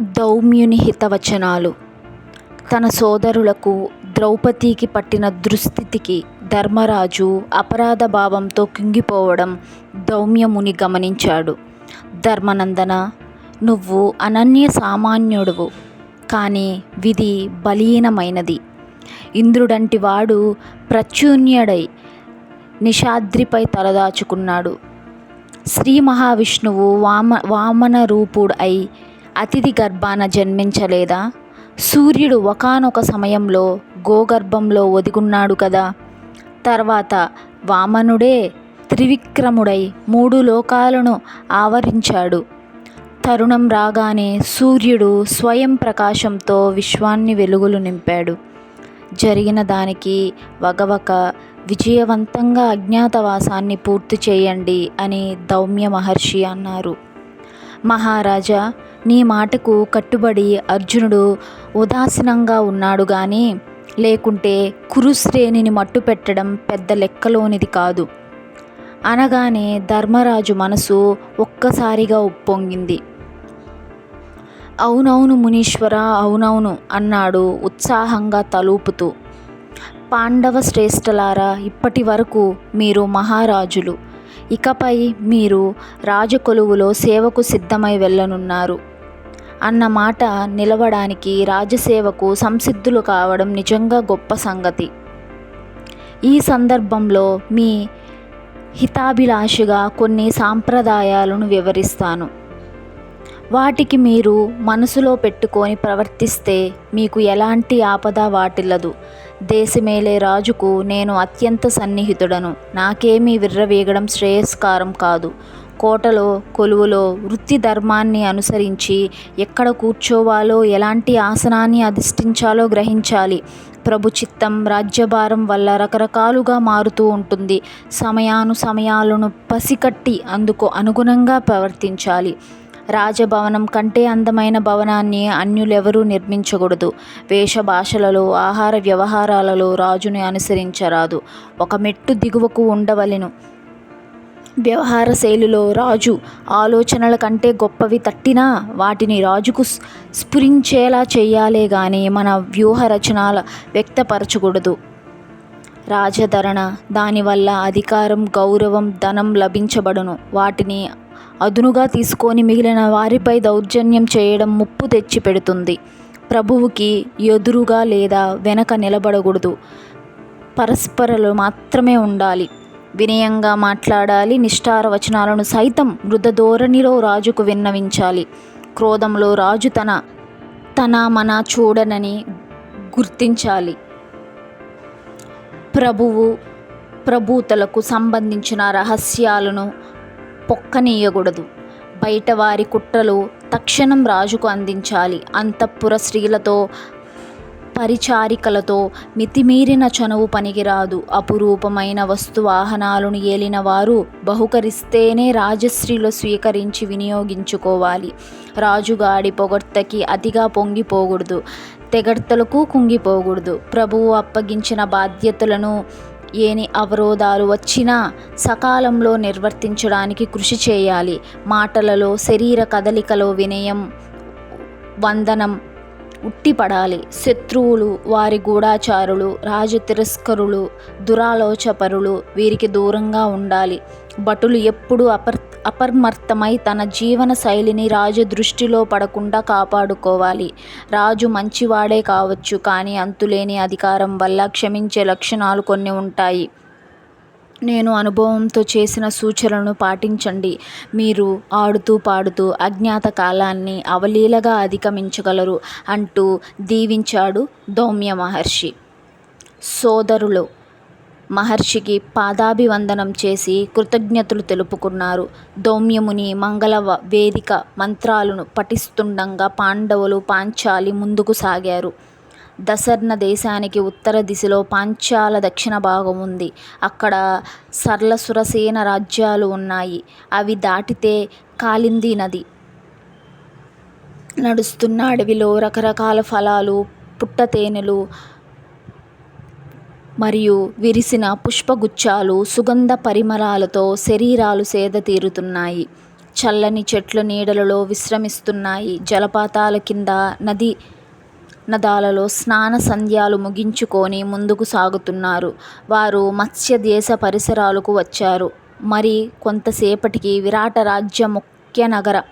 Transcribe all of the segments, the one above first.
దౌమ్యుని హితవచనాలు తన సోదరులకు ద్రౌపదికి పట్టిన దుస్థితికి ధర్మరాజు అపరాధ భావంతో కుంగిపోవడం దౌమ్యముని గమనించాడు. ధర్మనందన నువ్వు అనన్య సామాన్యుడువు కానీ విధి బలీయమైనది. ఇంద్రుడంటివాడు ప్రచున్యుడై నిషాద్రిపై తలదాచుకున్నాడు. శ్రీ మహావిష్ణువు వామ వామన రూపుడు అయి అతిథి గర్భాన జన్మించలేదా? సూర్యుడు ఒకానొక సమయంలో గోగర్భంలో ఒదిగున్నాడు కదా! తర్వాత వామనుడే త్రివిక్రముడై మూడు లోకాలను ఆవరించాడు. తరుణం రాగానే సూర్యుడు స్వయం ప్రకాశంతో విశ్వాన్ని వెలుగులు నింపాడు. జరిగిన దానికి వగవక విజయవంతంగా అజ్ఞాతవాసాన్ని పూర్తి చేయండి అని దౌమ్య మహర్షి అన్నారు. మహారాజా! నీ మాటకు కట్టుబడి అర్జునుడు ఉదాసీనంగా ఉన్నాడు కానీ లేకుంటే కురుశ్రేణిని మట్టుపెట్టడం పెద్ద లెక్కలోనిది కాదు. అనగానే ధర్మరాజు మనసు ఒక్కసారిగా ఉప్పొంగింది. అవునవును మునీశ్వర అవునవును అన్నాడు ఉత్సాహంగా తలూపుతూ. పాండవ శ్రేష్ఠులారా! ఇప్పటివరకు మీరు మహారాజులు. ఇకపై మీరు రాజకొలువులో సేవకు సిద్ధమై వెళ్ళనున్నారు. అన్న మాట నిలవడానికి రాజసేవకు సంసిద్ధులు కావడం నిజంగా గొప్ప సంగతి. ఈ సందర్భంలో మీ హితాభిలాషిగా కొన్ని సాంప్రదాయాలను వివరిస్తాను. వాటికి మీరు మనసులో పెట్టుకొని ప్రవర్తిస్తే మీకు ఎలాంటి ఆపద వాటిల్లదు. దేశమేలే రాజుకు నేను అత్యంత సన్నిహితుడను. నాకేమీ విర్రవీగడం శ్రేయస్కారం కాదు. కోటలో కొలువులో వృత్తి ధర్మాన్ని అనుసరించి ఎక్కడ కూర్చోవాలో ఎలాంటి ఆసనాన్ని అధిష్ఠించాలో గ్రహించాలి. ప్రభుచిత్తం రాజ్యభారం వల్ల రకరకాలుగా మారుతూ ఉంటుంది. సమయానుసమయాలను పసికట్టి అందుకు అనుగుణంగా ప్రవర్తించాలి. రాజభవనం కంటే అందమైన భవనాన్ని అన్యులెవరూ నిర్మించకూడదు. వేషభాషలలో ఆహార వ్యవహారాలలో రాజుని అనుసరించరాదు. ఒక మెట్టు దిగువకు ఉండవలెను. వ్యవహార శైలిలో రాజు ఆలోచనల కంటే గొప్పవి తట్టినా వాటిని రాజుకు స్ఫురించేలా చేయాలే గాని మన వ్యూహ రచనాల వ్యక్తపరచకూడదు. రాజధరణ దానివల్ల అధికారం గౌరవం ధనం లభించబడును. వాటిని అదునుగా తీసుకొని మిగిలిన వారిపై దౌర్జన్యం చేయడం ముప్పు తెచ్చి పెడుతుంది. ప్రభువుకి ఎదురుగా లేదా వెనక నిలబడకూడదు. పరస్పరలు మాత్రమే ఉండాలి. వినయంగా మాట్లాడాలి. నిష్ఠార వచనాలను సైతం మృతధోరణిలో రాజుకు విన్నవించాలి. క్రోధంలో రాజు తన తన మన చూడనని గుర్తించాలి. ప్రభువు ప్రభూతులకు సంబంధించిన రహస్యాలను పొక్కనీయకూడదు. బయటవారి కుట్రలు తక్షణం రాజుకు అందించాలి. అంతఃపుర స్త్రీలతో పరిచారికలతో మితిమీరిన చనువు పనికిరాదు. అపురూపమైన వస్తు వాహనాలను ఏలినవారు బహుకరిస్తేనే రాజశ్రీలో స్వీకరించి వినియోగించుకోవాలి. రాజుగాడి పొగడ్తకి అతిగా పొంగిపోకూడదు. తెగడ్తలకు కుంగిపోకూడదు. ప్రభువు అప్పగించిన బాధ్యతలను ఏని అవరోధాలు వచ్చినా సకాలంలో నిర్వర్తించడానికి కృషి చేయాలి. మాటలలో శరీర కదలికలో వినయం వందనం ఉట్టిపడాలి. శత్రువులు వారి గూడాచారులు రాజు తిరస్కరులు దురాలోచపరులు వీరికి దూరంగా ఉండాలి. భటులు ఎప్పుడూ అపర్ అపర్మర్తమై తన జీవన శైలిని రాజు దృష్టిలో పడకుండా కాపాడుకోవాలి. రాజు మంచివాడే కావచ్చు. కానీ అంతులేని అధికారం వల్ల క్షమించే లక్షణాలు కొన్ని ఉంటాయి. నేను అనుభవంతో చేసిన సూచనలను పాటించండి. మీరు ఆడుతూ పాడుతూ అజ్ఞాత కాలాన్ని అవలీలగా అధిగమించగలరు అంటూ దీవించాడు దౌమ్య మహర్షి. సోదరులు మహర్షికి పాదాభివందనం చేసి కృతజ్ఞతలు తెలుపుకున్నారు. దౌమ్యముని మంగళ వేదిక మంత్రాలను పఠిస్తుండగా పాండవులు పాంచాలి ముందుకు సాగారు. దసర్ణ దేశానికి ఉత్తర దిశలో పాంచాల దక్షిణ భాగం ఉంది. అక్కడ సర్ల సురసేన రాజ్యాలు ఉన్నాయి. అవి దాటితే కాళింది నది నడుస్తున్న అడవిలో రకరకాల ఫలాలు పుట్ట తేనెలు మరియు విరిసిన పుష్పగుచ్ఛాలు సుగంధ పరిమళాలతో శరీరాలు సేద తీరుతున్నాయి. చల్లని చెట్ల నీడలలో విశ్రమిస్తున్నాయి. జలపాతాల కింద నది నదాలలో స్నాన సంధ్యాలు ముగించుకొని ముందుకు సాగుతున్నారు. వారు మత్స్య దేశ పరిసరాలకు వచ్చారు. మరి కొంతసేపటికి విరాట రాజ్య ముఖ్య నగర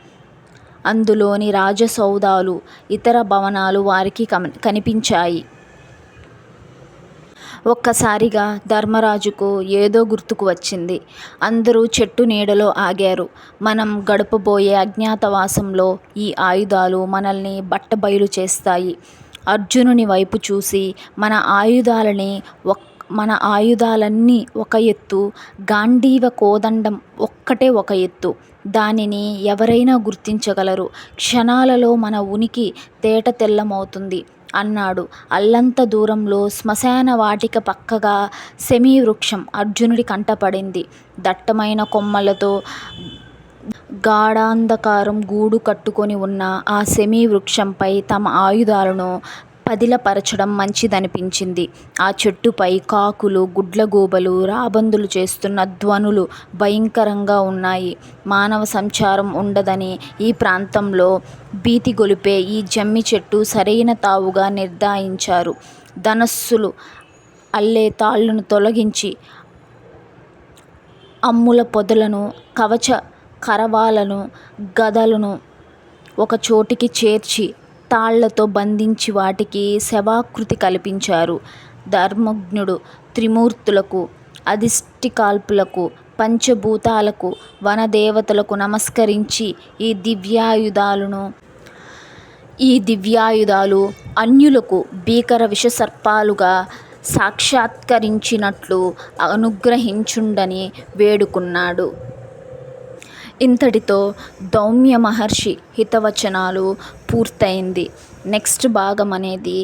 అందులోని రాజసౌధాలు, ఇతర భవనాలు వారికి కనిపించాయి. ఒక్కసారిగా ధర్మరాజుకు ఏదో గుర్తుకు వచ్చింది. అందరూ చెట్టు నీడలో ఆగారు. మనం గడపబోయే అజ్ఞాతవాసంలో ఈ ఆయుధాలు మనల్ని బట్టబయలు చేస్తాయి. అర్జునుని వైపు చూసి మన ఆయుధాలని ఒక్ మన ఆయుధాలన్నీ ఒక ఎత్తు, గాండీవ కోదండం ఒక్కటే ఒక ఎత్తు. దానిని ఎవరైనా గుర్తించగలరు. క్షణాలలో మన ఉనికి తేట తెల్లమవుతుంది అన్నాడు. అల్లంత దూరంలో శ్మశాన వాటిక పక్కగా సెమీ వృక్షం అర్జునుడి కంటపడింది. దట్టమైన కొమ్మలతో గాఢాంధకారం గూడు కట్టుకొని ఉన్న ఆ సెమీ వృక్షంపై తమ ఆయుధాలను పదిలపరచడం మంచిదనిపించింది. ఆ చెట్టుపై కాకులు, గుడ్లగూబలు రాబందులు చేస్తున్న ధ్వనులు భయంకరంగా ఉన్నాయి. మానవ సంచారం ఉండదని ఈ ప్రాంతంలో భీతిగొలిపే ఈ జమ్మి చెట్టు సరైన తావుగా నిర్ధారించారు ధనస్సులు అల్లే తాళ్ళను తొలగించి, అమ్ముల పొదలను, కవచ కరవాలను గదలను ఒక చోటికి చేర్చి తాళ్ళతో బంధించి వాటికి శవాకృతి కల్పించారు. ధర్మజ్ఞుడు త్రిమూర్తులకు, అధిష్టికాల్పులకు పంచభూతాలకు, వనదేవతలకు నమస్కరించి ఈ దివ్యాయుధాలను ఈ దివ్యాయుధాలు అన్యులకు భీకర విషసర్పాలుగా సాక్షాత్కరించినట్లు అనుగ్రహించుండని వేడుకున్నాడు. ఇంతటితో దౌమ్య మహర్షి హితవచనాలు పూర్తయింది. నెక్స్ట్ భాగం అనేది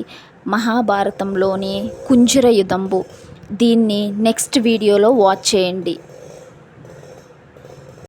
మహాభారతంలోని కుంజర యుదంబు దీన్ని నెక్స్ట్ వీడియోలో వాచ్ చేయండి.